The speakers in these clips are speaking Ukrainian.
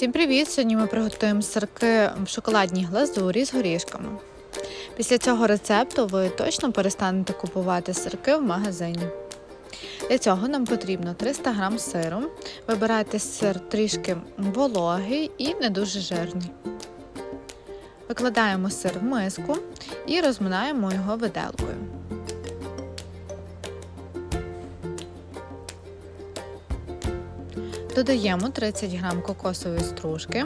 Всім привіт! Сьогодні ми приготуємо сирки в шоколадній глазурі з горішками. Після цього рецепту ви точно перестанете купувати сирки в магазині. Для цього нам потрібно 300 г сиру. Вибирайте сир трішки вологий і не дуже жирний. Викладаємо сир в миску і розминаємо його виделкою. Додаємо 30 г кокосової стружки,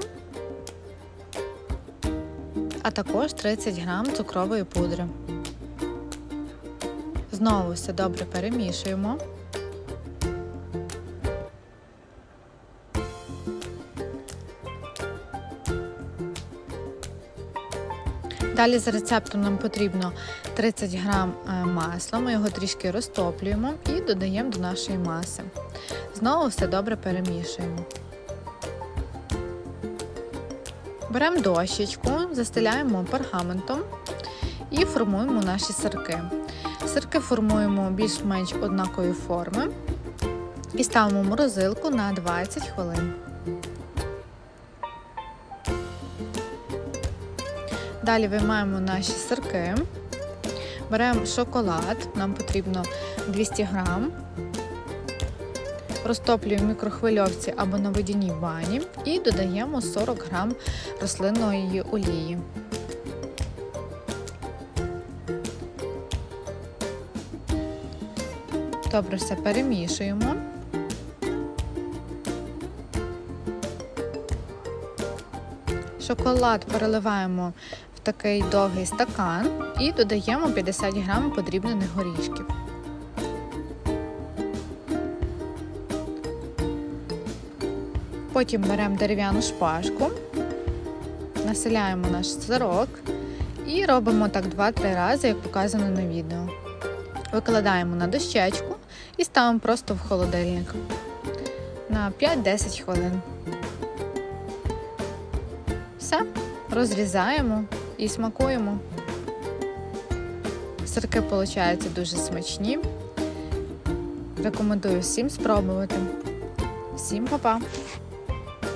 а також 30 г цукрової пудри. Знову все добре перемішуємо. Далі за рецептом нам потрібно 30 г масла, ми його трішки розтоплюємо і додаємо до нашої маси. Знову все добре перемішуємо. Беремо дощечку, застеляємо пергаментом і формуємо наші сирки. Сирки формуємо більш-менш однакової форми і ставимо морозилку на 20 хвилин. Далі виймаємо наші сирки, беремо шоколад, нам потрібно 200 грам, розтоплюємо в мікрохвильовці або на водяній бані і додаємо 40 грам рослинної олії. Добре все перемішуємо. Шоколад переливаємо такий довгий стакан і додаємо 50 грам подрібнених горішків. Потім беремо дерев'яну шпажку, населяємо наш сирок і робимо так 2-3 рази, як показано на відео. Викладаємо на дощечку і ставимо просто в холодильник на 5-10 хвилин. Все, розрізаємо і смакуємо. Сирки получаються дуже смачні. Рекомендую всім спробувати. Всім па-па!